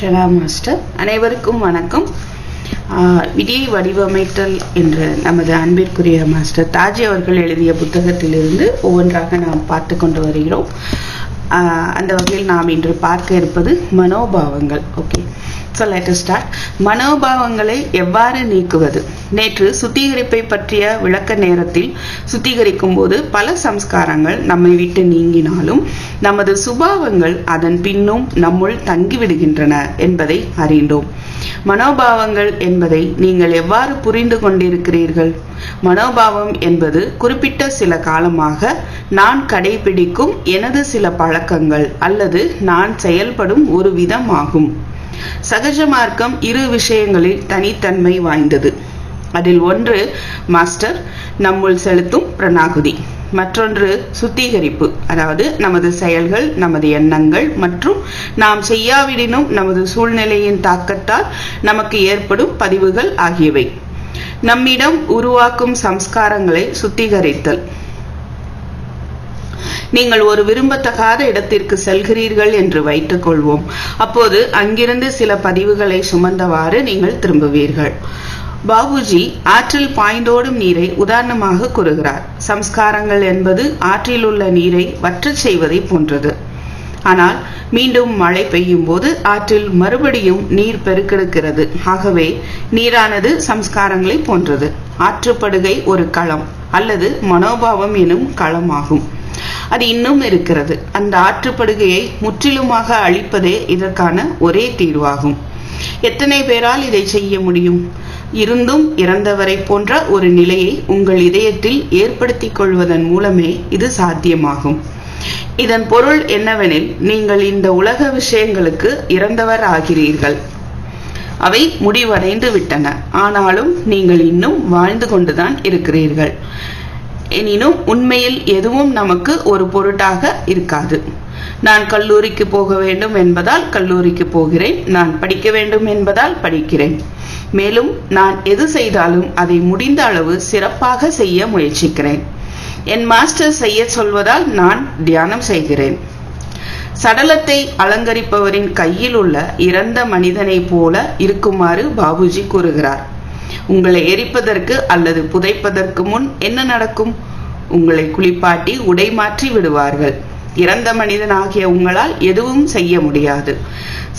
Pranam master. அனைவருக்கும் வணக்கம். விடியை வடிவமைத்தல் என்ற நமது அன்பிற்குரிய மாஸ்டர் தாஜி அவர்கள் எழுதிய புத்தகத்திலிருந்து ஒவ்வொன்றாக நாம் பார்த்து கொண்டு வருகிறோம். அந்த வகையில் நாம் இன்று பார்க்க இருப்பது மனோபாவங்கள். ஓகே ஸோ லெட் ஸ்டார்ட் மனோபாவங்களை எவ்வாறு நீக்குவது? நேற்று சுத்திகரிப்பை பற்றிய விளக்க நேரத்தில் சுத்திகரிக்கும் போது பல சம்ஸ்காரங்கள் நம்மை விட்டு நீங்கினாலும் நமது சுபாவங்கள் அதன் பின்னும் நம்முள் தங்கிவிடுகின்றன என்பதை அறிந்தோம். மனோபாவங்கள் என்பதை நீங்கள் எவ்வாறு புரிந்து கொண்டிருக்கிறீர்கள்? மனோபாவம் என்பது குறிப்பிட்ட சில காலமாக நான் கடைபிடிக்கும் எனது சில பழக்கங்கள் அல்லது நான் செயல்படும் ஒரு விதம் ஆகும் சகஜ மார்க்கம் இரு விஷயங்களில் தனித்தன்மை வாய்ந்தது. அதில் ஒன்று மாஸ்டர் நம்முள் செலுத்தும் பிரணாகுதி. மற்றொன்று சுத்திகரிப்பு. அதாவது நமது செயல்கள் நமது எண்ணங்கள் மற்றும் நாம் செய்யாவிடினும் நமது சூழ்நிலையின் தாக்கத்தால் நமக்கு ஏற்படும் பதிவுகள் ஆகியவை. நம்மிடம் உருவாக்கும் சம்ஸ்காரங்களை சுத்திகரித்தல். நீங்கள் ஒரு விரும்பத்தகாத இடத்திற்கு செல்கிறீர்கள் என்று வைத்துக் கொள்வோம். அப்போது அங்கிருந்து சில பதிவுகளை சுமந்தவாறு நீங்கள் திரும்புவீர்கள். பாபுஜி ஆற்றில் பாய்ந்தோடும் நீரை உதாரணமாக கூறுகிறார். சம்ஸ்காரங்கள் என்பது ஆற்றில் உள்ள நீரை வற்றச் செய்வதை போன்றது. ஆனால் மீண்டும் மழை பெய்யும் போது ஆற்றில் மறுபடியும் நீர் பெருக்கெடுக்கிறது. ஆகவே நீரானது சம்ஸ்காரங்களை போன்றது. ஆற்றுப்படுகை ஒரு களம் அல்லது மனோபாவம் எனும் களமாகும். அது இன்னும் இருக்கிறது. அந்த ஆற்றுப்படுகையை முற்றிலுமாக அழிப்பதே இதற்கான ஒரே தீர்வாகும். எத்தனை பேரால் இதை செய்ய முடியும்? இருந்தும் இறந்தவரை போன்ற ஒரு நிலையை உங்கள் இதயத்தில் ஏற்படுத்திக் கொள்வதன் மூலமே இது சாத்தியமாகும். இதன் பொருள் என்னவெனில் நீங்கள் இந்த உலக விஷயங்களுக்கு இறந்தவர் ஆகிறீர்கள். அவை முடிவடைந்து விட்டன. ஆனாலும் நீங்கள் இன்னும் வாழ்ந்து கொண்டுதான் இருக்கிறீர்கள். எனினும் உண்மையில் எதுவும் நமக்கு ஒரு பொருட்டாக இருக்காது. நான் கல்லூரிக்கு போக வேண்டும் என்பதால் கல்லூரிக்கு போகிறேன். நான் படிக்க வேண்டும் என்பதால் படிக்கிறேன். மேலும் நான் எது செய்தாலும் அதை முடிந்த அளவு சிறப்பாக செய்ய முயற்சிக்கிறேன். என் மாஸ்டர் செய்ய சொல்வதால் நான் தியானம் செய்கிறேன். சடலத்தை அலங்கரிப்பவரின் கையில் உள்ள இறந்த மனிதனைப் போல இருக்குமாறு பாபுஜி கூறுகிறார். உங்களை எரிப்பதற்கு அல்லது புதைப்பதற்கு முன் என்ன நடக்கும்? உங்களை குளிப்பாட்டி உடை மாற்றி விடுவார்கள். இறந்த மனிதனாகிய உங்களால் எதுவும் செய்ய முடியாது.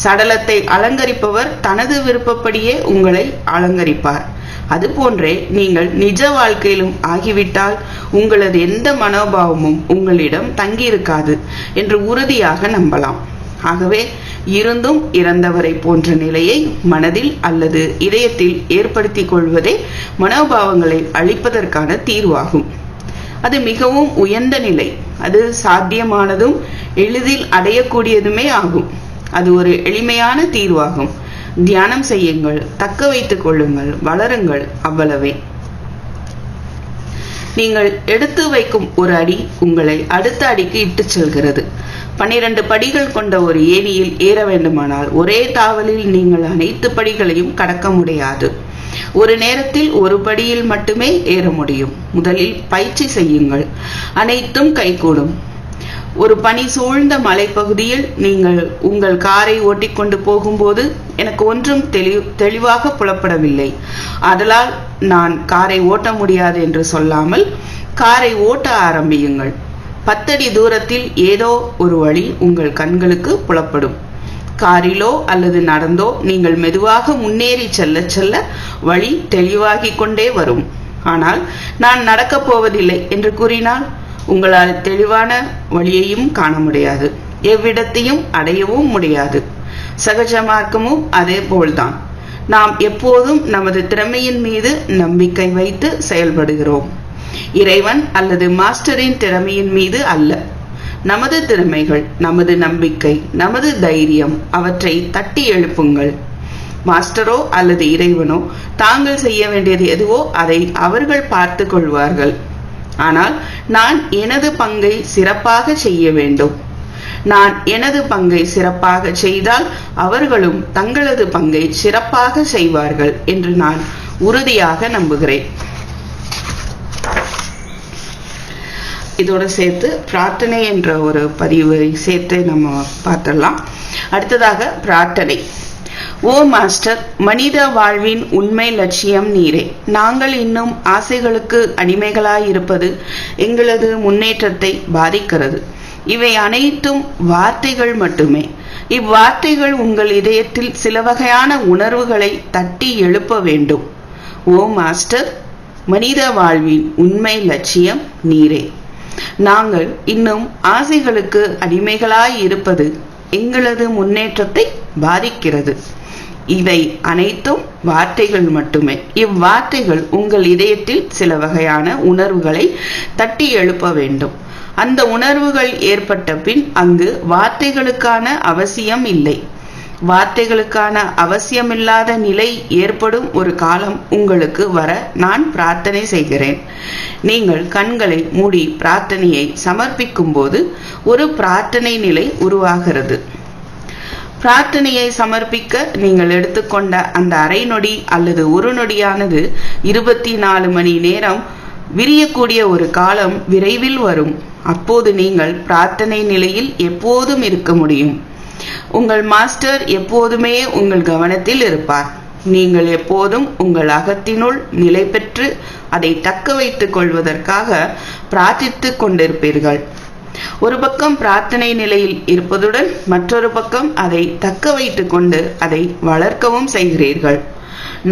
சடலத்தை அலங்கரிப்பவர் தனது விருப்பப்படியே உங்களை அலங்கரிப்பார். அதுபோன்றே நீங்கள் நிஜ வாழ்க்கையிலும் ஆகிவிட்டால் உங்களது எந்த மனோபாவமும் உங்களிடம் தங்கியிருக்காது என்று உறுதியாக நம்பலாம். ஆகவே இருந்தும் இறந்தவரை போன்ற நிலையை மனதில் அல்லது இதயத்தில் ஏற்படுத்திக் கொள்வதே மனோபாவங்களை அழிப்பதற்கான தீர்வாகும். அது மிகவும் உயர்ந்த நிலை. அது சாத்தியமானதும் எளிதில் அடையக்கூடியதுமே ஆகும். அது ஒரு எளிமையான தீர்வாகும். தியானம் செய்யுங்கள் தக்க வைத்துக் கொள்ளுங்கள் வளருங்கள் அவ்வளவே. நீங்கள் எடுத்து வைக்கும் ஒரு அடி உங்களை அடுத்த அடிக்கு இட்டு செல்கிறது. பன்னிரண்டு படிகள் கொண்ட ஒரு ஏணியில் ஏற வேண்டுமானால் ஒரே தாவலில் நீங்கள் அனைத்து படிகளையும் கடக்க முடியாது. ஒரு நேரத்தில் ஒரு படியில் மட்டுமே ஏற முடியும். முதலில் பயிற்சி செய்யுங்கள். அனைத்தும் கைகூடும். ஒரு பனி சூழ்ந்த மலைப்பகுதியில் நீங்கள் உங்கள் காரை ஓட்டிக்கொண்டு போகும்போது எனக்கு ஒன்றும் தெளி தெளிவாக புலப்படவில்லை. அதனால் நான் காரை ஓட்ட முடியாது என்று சொல்லாமல் காரை ஓட்ட ஆரம்பியுங்கள். பத்தடி தூரத்தில் ஏதோ ஒரு வழி உங்கள் கண்களுக்கு புலப்படும். காரிலோ அல்லது நடந்தோ நீங்கள் மெதுவாக முன்னேறி செல்ல செல்ல வழி தெளிவாகிக் கொண்டே வரும். ஆனால் நான் நடக்கப் போவதில்லை என்று கூறினால் உங்களால் தெளிவான வழியையும் காண முடியாது. எவ்விடத்தையும் அடையவும் முடியாது. சகஜ மார்க்கமும் அதே போல்தான். நாம் எப்போதும் நமது திறமையின் மீது நம்பிக்கை வைத்து செயல்படுகிறோம். இறைவன் அல்லது மாஸ்டரின் திறமையின் மீது அல்ல. நமது திறமைகள் நமது நம்பிக்கை நமது தைரியம் அவற்றை தட்டி எழுப்புங்கள். மாஸ்டரோ அல்லது இறைவனோ தாங்கள் செய்ய வேண்டியது எதுவோ அதை அவர்கள் பார்த்து கொள்வார்கள். ஆனால் நான் எனது பங்கை சிறப்பாக செய்ய வேண்டும். நான் எனது பங்கை சிறப்பாக செய்தால் அவர்களும் தங்களது பங்கை சிறப்பாக செய்வார்கள் என்று நான் உறுதியாக நம்புகிறேன். இதோட சேர்த்து பிரார்த்தனை என்ற ஒரு பதிவை சேர்த்து நம்ம பார்த்தலாம் அடுத்ததாக பிரார்த்தனை. ஓ மாஸ்டர் மனித வாழ்வின் உண்மை லட்சியம் நீரே. நாங்கள் இன்னும் ஆசைகளுக்கு அடிமைகளாயிருப்பது எங்களது முன்னேற்றத்தை பாதிக்கிறது. இவை அனைத்தும் வார்த்தைகள் மட்டுமே. இவ்வார்த்தைகள் உங்கள் இதயத்தில் சில வகையான உணர்வுகளை தட்டி எழுப்ப வேண்டும். ஓ மாஸ்டர் மனித வாழ்வின் உண்மை லட்சியம் நீரே. நாங்கள் இன்னும் ஆசைகளுக்கு அடிமைகளாய் இருப்பது எங்களது முன்னேற்றத்தை பாதிக்கிறது. இவை அனைத்தும் வார்த்தைகள் மட்டுமே. இவ்வார்த்தைகள் உங்கள் இதயத்தில் சில வகையான உணர்வுகளை தட்டி எழுப்ப வேண்டும். அந்த உணர்வுகள் ஏற்பட்ட பின் அங்கு வார்த்தைகளுக்கான அவசியம் இல்லை. வார்த்தைகளுக்கான அவசியமில்லாத நிலை ஏற்படும் ஒரு காலம் உங்களுக்கு வர நான் பிரார்த்தனை செய்கிறேன். நீங்கள் கண்களை மூடி பிரார்த்தனையை சமர்ப்பிக்கும் போது ஒரு பிரார்த்தனை நிலை உருவாகிறது. பிரார்த்தனையை சமர்ப்பிக்க நீங்கள் எடுத்துக்கொண்ட அந்த அரை நொடி அல்லது ஒரு நொடியானது இருபத்தி நாலு மணி நேரம் விரியக்கூடிய ஒரு காலம் விரைவில் வரும். அப்போது நீங்கள் பிரார்த்தனை நிலையில் எப்போதும் இருக்க முடியும். உங்கள் மாஸ்டர் எப்போதுமே உங்கள் கவனத்தில் இருப்பார். நீங்கள் எப்போதும் உங்கள் அகத்தினுள் நிலை பெற்று அதை தக்க வைத்துக் கொள்வதற்காக பிரார்த்தித்துக் கொண்டிருப்பீர்கள். ஒரு பக்கம் பிரார்த்தனை நிலையில் இருப்பதுடன் மற்றொரு பக்கம் அதை தக்க வைத்துக் கொண்டு அதை வளர்க்கவும் செய்கிறீர்கள்.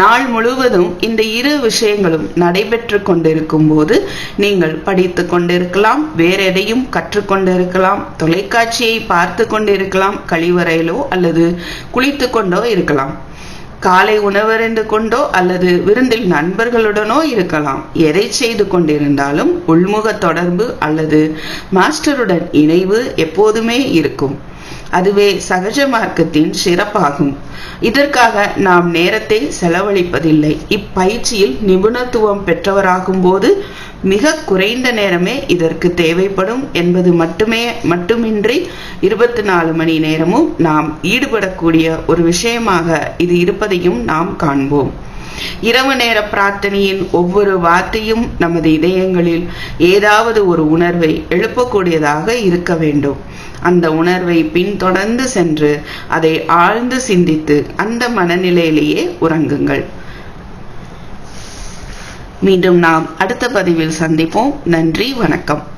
நாள் முழுவதும் இந்த இரு விஷயங்களும் நடைபெற்று கொண்டிருக்கும் போது நீங்கள் படித்து கொண்டிருக்கலாம் வேற எதையும் கற்றுக்கொண்டிருக்கலாம் தொலைக்காட்சியை பார்த்து கொண்டிருக்கலாம் கழிவறையிலோ அல்லது குளித்து கொண்டோ இருக்கலாம். காலை உணவறிந்து கொண்டோ அல்லது விருந்தில் நண்பர்களுடனோ இருக்கலாம். எதை செய்து கொண்டிருந்தாலும் உள்முக தொடர்பு அல்லது மாஸ்டருடன் இணைவு எப்போதுமே இருக்கும். அதுவே சகஜ மார்க்கத்தின் சிறப்பாகும். இதற்காக நாம் நேரத்தை செலவழிப்பதில்லை. இப்பயிற்சியில் நிபுணத்துவம் பெற்றவராகும் போது மிக குறைந்த நேரமே இதற்கு தேவைப்படும் என்பது மட்டுமே மட்டுமின்றி இருபத்தி நாலு மணி நேரமும் நாம் ஈடுபடக்கூடிய ஒரு விஷயமாக இது இருப்பதையும் நாம் காண்போம். இரவு நேர பிரார்த்தனையின் ஒவ்வொரு வார்த்தையும் நமது இதயங்களில் ஏதாவது ஒரு உணர்வை எழுப்பக்கூடியதாக இருக்க வேண்டும். அந்த உணர்வை பின்தொடர்ந்து சென்று அதை ஆழ்ந்து சிந்தித்து அந்த மனநிலையிலேயே உறங்குங்கள். மீண்டும் நாம் அடுத்த பதிவில் சந்திப்போம். நன்றி வணக்கம்.